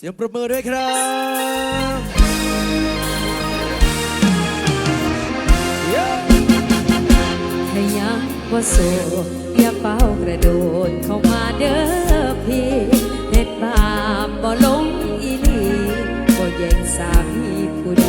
เสียงประมือด้วยครับถ้ยังว่าโสดอย่าเป้ากระโดดเข้ามาเด้อพี่เน็ดบาบ่ลงอีลีบ่แย่งสามีผู้ใด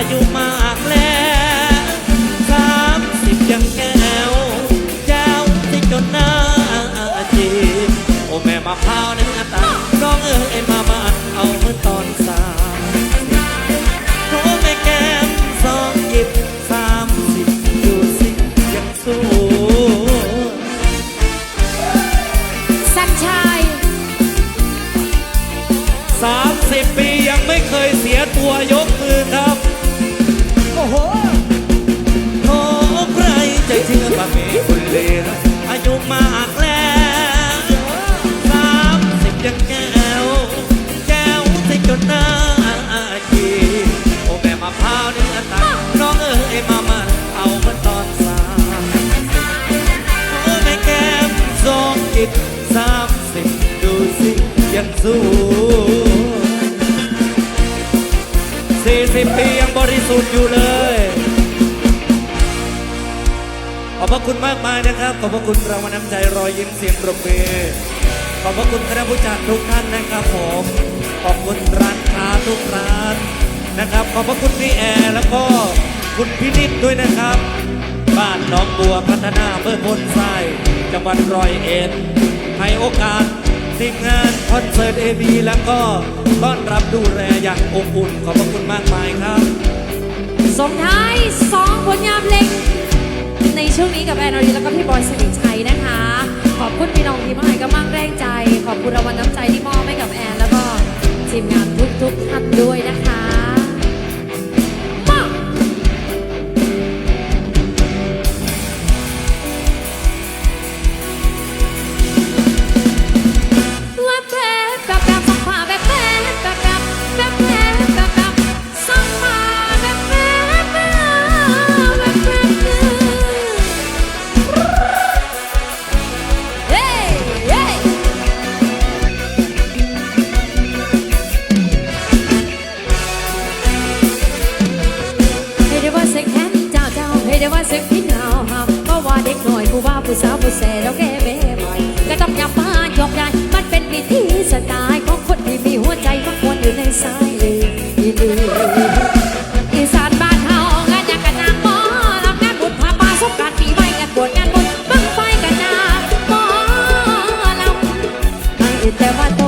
อายุมาก มากแล้วสามสิบยังแก้ว แก้วสิจนหน้าอีโอ้แม่มาพาวเนื้อตันน้องเอ๋ยมามันเอามันตอนสามโอ้แม่แก้มสองกิดสามสิบดูสิยังสู้สี่สิบปียังบริสุทธิ์อยู่ ขอบพระคุณมากมายนะครับ ขอบพระคุณเรางวัลน้ำใจรอยยิ้มเสียงปรบมือขอบพระคุณคณะผู้จัดทุกท่านนะครับผมขอบคุณร้านค้าทุกร้านนะครับ ขอบพระคุณพี่แอร์แล้วก็คุณพินิจด้วยนะครับ บ้านน้องบัวพัฒนาเพื่อพ้นทราจังหวัดร้อยเอ็ดให้โอกาสทีมงานคอนเสิร์ตเอบีแล้วก็ต้อนรับดูแลอย่างอบอุ่นขอบพระคุณมากมายครับส่งท้ายสองผลงานเพลง ในช่วงนี้กับแอนอรีแล้วก็พี่บอยสิริชัยนะคะ ขอบคุณพี่น้องที่มาให้กำลังแรงใจ ขอบคุณรางวัลน้ำใจที่มอบให้กับแอน แล้วก็ทีมงานทุกๆท่านด้วยนะคะ 在花都。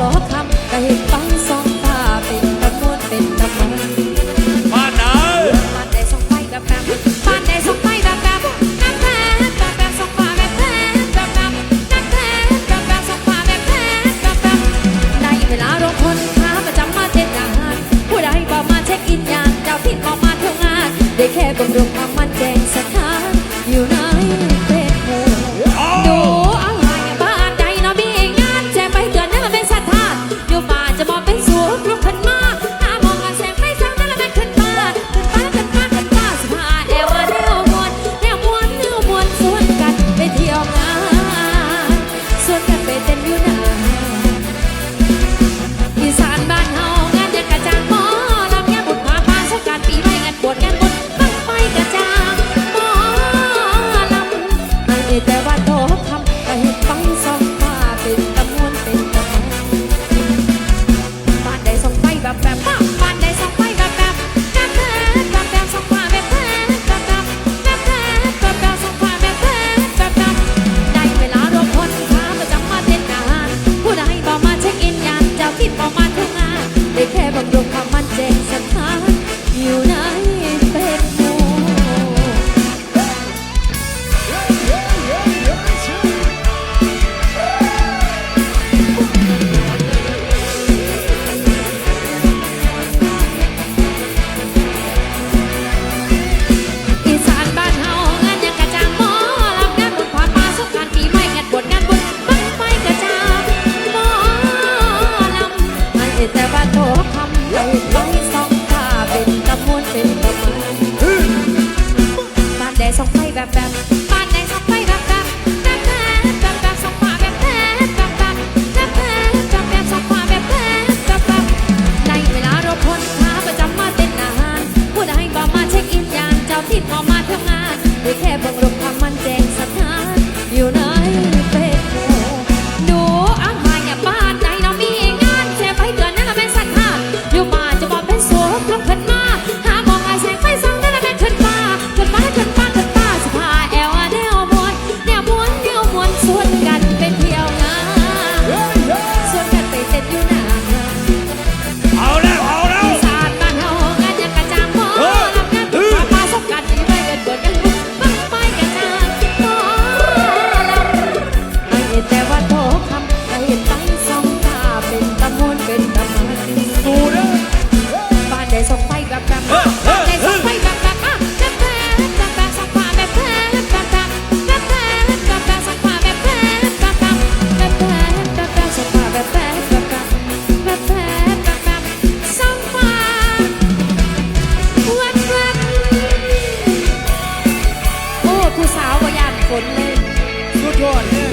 ยอดเนี่ย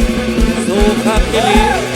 สู้ครับเจลี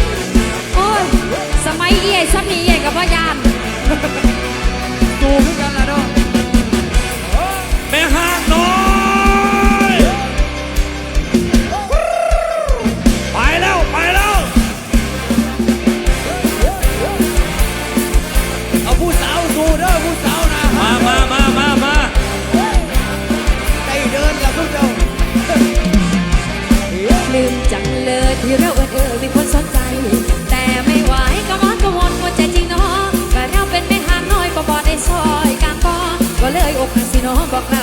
ยที่เราเอิญเออมีคนสนใจ แต่ไม่ไหวก็มอนก็วนหัวใจจริงเนาะก็เราเป็นแม่หางน้อยบ่บ่ได้ซอยกลางก็ก็เลยอกหักสิน้องบอกกล่า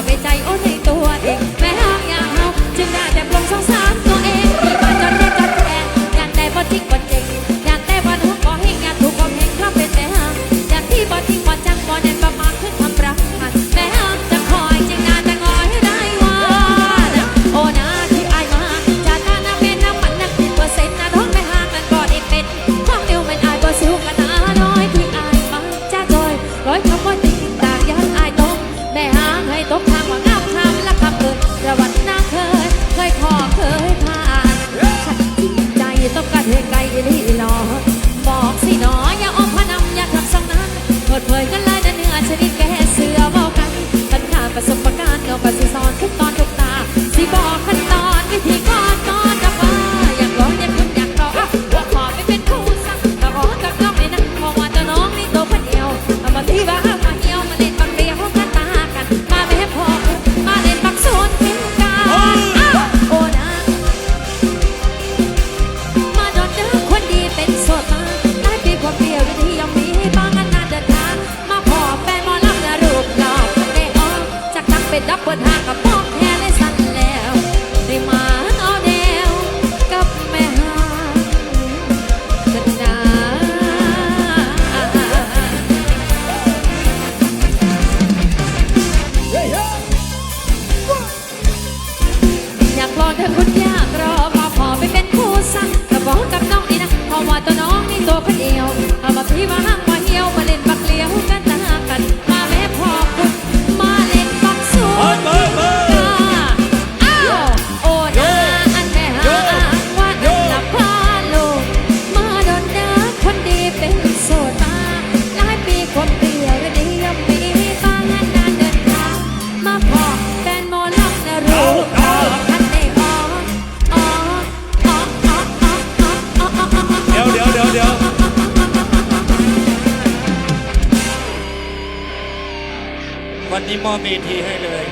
ทีให้เลย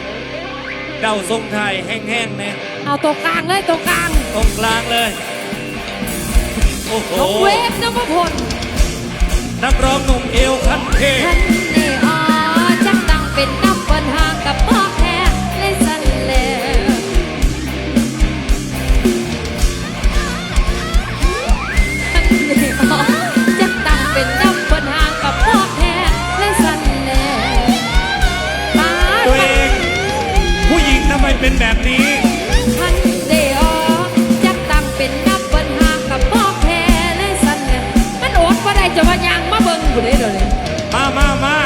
เดาทรงไทยแห้งๆเนี่ยเอาตัวกลางเลยตัวกลางตรงกลางเลย โอ้โห น้องเวฟนพพลนักร้องหนุ่มเอวคันเทท่าน นแบบนี้ท่านได้ออกจักตั้งเป็นนับเปินห่างกับพ่อแท้เลยสั่นแล้วมันอดบ่ได้จะว่ายางมาเบิ่งผู้ใดเดี๋ยวนี้มามามา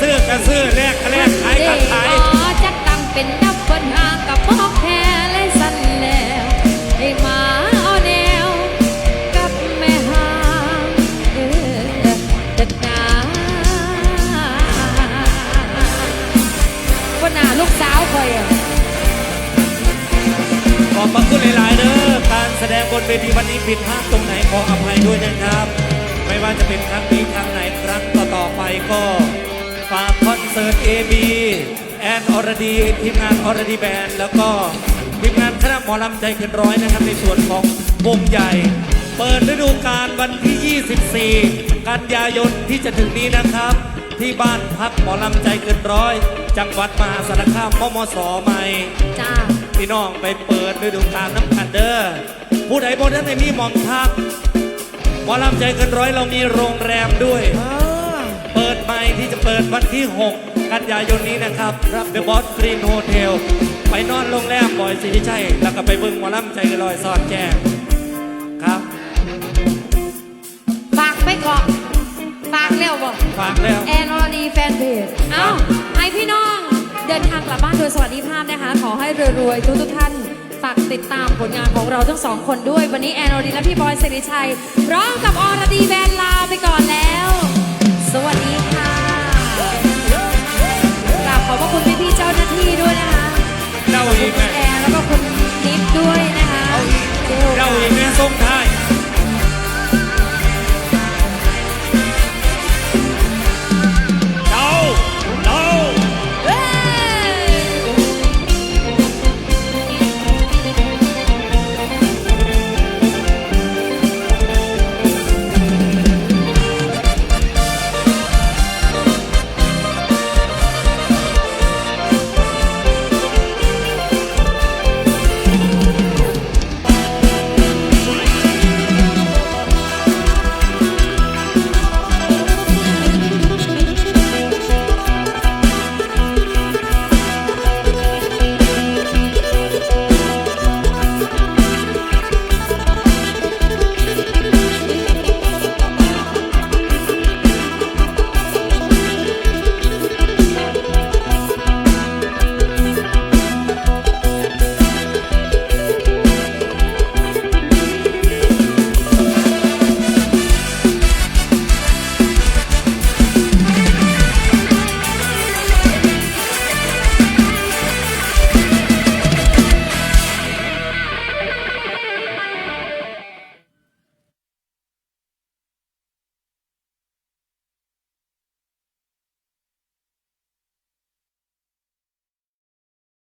ซื้อกันซื้อแลกกันแลกขายกันขายอ๋อจักตั้งเป็นนับเปินห่างกับ อบพระคุณหลายๆเด้อการแสดงบนเวทีวันนี้ผิดพลาดตรงไหนขออภัยด้วยนะครับ ไม่ว่าจะเป็นครั้งนี้ครั้งไหนครั้งต่อๆไปก็ฝากคอนเสิร์ต AB แอนอรดีทีมงานอรดีแบนด์แล้วก็ทีมงานคณะหมอลำใจเกินร้อยนะครับในส่วนของวงใหญ่ เปิดฤดูกาลวันที่ 24 กันยายนที่จะถึงนี้นะครับ ที่บ้านพักหมอลำใจเกินร้อย จังหวัดมหาสารคามมมสใหม่จ้า พี่น้องไปเปิดฤดูกาลน้ำกันเด้อผู้ใดบนนั้นในนี้หมองทักหมอลำใจเกินร้อยเรามีโรงแรมด้วย เปิดใหม่ที่จะเปิดวันที่ 6 กันยายนนี้นะครับรับ The Boss Green Hotel ไปนอนโรงแรมบอยสิริชัยแล้วก็ไปเบิ่งหมอลำใจเกินร้อยสอดแจ้งครับฝากไปก่อนฝากเร็วบ่ฝากแล้วแอนอรดีแฟนเพจเอ้าให้พี่น้อง เดินทางกลับบ้านโดยสวัสดิภาพนะคะ ขอให้รวยๆทุกๆท่านฝากติดตามผลงานของเราทั้งสองคนด้วย วันนี้แอนอรดีและพี่บอยสิริชัยพร้อมกับอรดีแบนลาไปก่อนแล้ว สวัสดีค่ะกราบขอบพระคุณพี่ๆเจ้าหน้าที่ด้วยนะคะเจ้าอีกไหมแอนแล้วก็คุณนิดด้วยนะคะเจ้าอีกไหมทรงไท